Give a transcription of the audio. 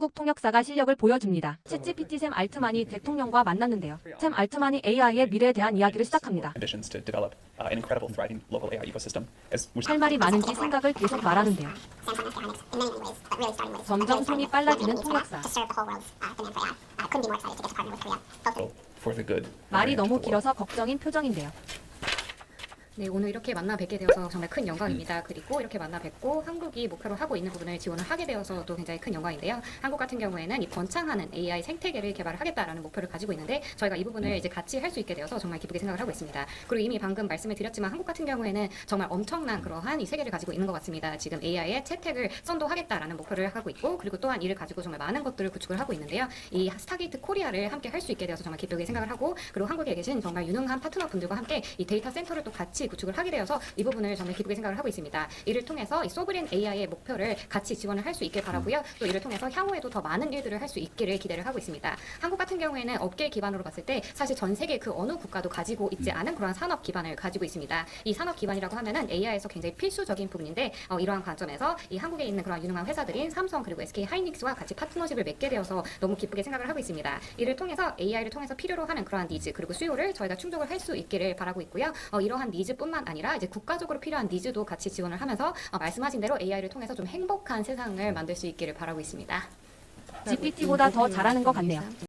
한국 통역사가 실력을 보여줍니다. 챗GPT 샘 알트만이 대통령과 만났는데요. 샘 알트만이 AI의 미래에 대한 이야기를 시작합니다. uh, 할 말이 많은지 생각을 계속 말하는데요. 점점 손이 빨라지는 통역사. the good. 말이 너무 길어서 걱정인 표정인데요. 네, 오늘 이렇게 만나 뵙게 되어서 정말 큰 영광입니다. 그리고 이렇게 만나 뵙고 한국이 목표로 하고 있는 부분을 지원을 하게 되어서도 굉장히 큰 영광인데요. 한국 같은 경우에는 이 번창하는 AI 생태계를 개발을 하겠다라는 목표를 가지고 있는데 저희가 이 부분을 이제 같이 할 수 있게 되어서 정말 기쁘게 생각을 하고 있습니다. 그리고 이미 방금 말씀을 드렸지만 한국 같은 경우에는 정말 엄청난 그러한 이 세계를 가지고 있는 것 같습니다. 지금 AI의 채택을 선도하겠다라는 목표를 하고 있고 그리고 또한 이를 가지고 정말 많은 것들을 구축을 하고 있는데요. 이 스타게이트 코리아를 함께 할 수 있게 되어서 정말 기쁘게 생각을 하고 그리고 한국에 계신 정말 유능한 파트너분들과 함께 이 데이터 센터를 또 같이 구축을 하게 되어서 이 부분을 정말 기쁘게 생각을 하고 있습니다. 이를 통해서 이 소브린 AI의 목표를 같이 지원을 할 수 있길 바라고요. 또 이를 통해서 향후에도 더 많은 일들을 할 수 있기를 기대를 하고 있습니다. 한국 같은 경우에는 업계 기반으로 봤을 때 사실 전 세계 그 어느 국가도 가지고 있지 않은 그러한 산업 기반을 가지고 있습니다. 이 산업 기반이라고 하면은 AI에서 굉장히 필수적인 부분인데 어, 이러한 관점에서 이 한국에 있는 그런 유능한 회사들인 삼성 그리고 SK 하이닉스와 같이 파트너십을 맺게 되어서 너무 기쁘게 생각을 하고 있습니다. 이를 통해서 AI를 통해서 필요로 하는 그러한 니즈 그리고 수요를 저희가 충족을 할 수 있기를 바라고 있고요. 어, 이러한 니즈뿐만 아니라 이제 국가적으로 필요한 니즈도 같이 지원을 하면서 어, 말씀하신 대로 AI를 통해서 좀 행복한 세상을 만들 수 있기를 바라고 있습니다. GPT보다 더 잘하는 것 같네요.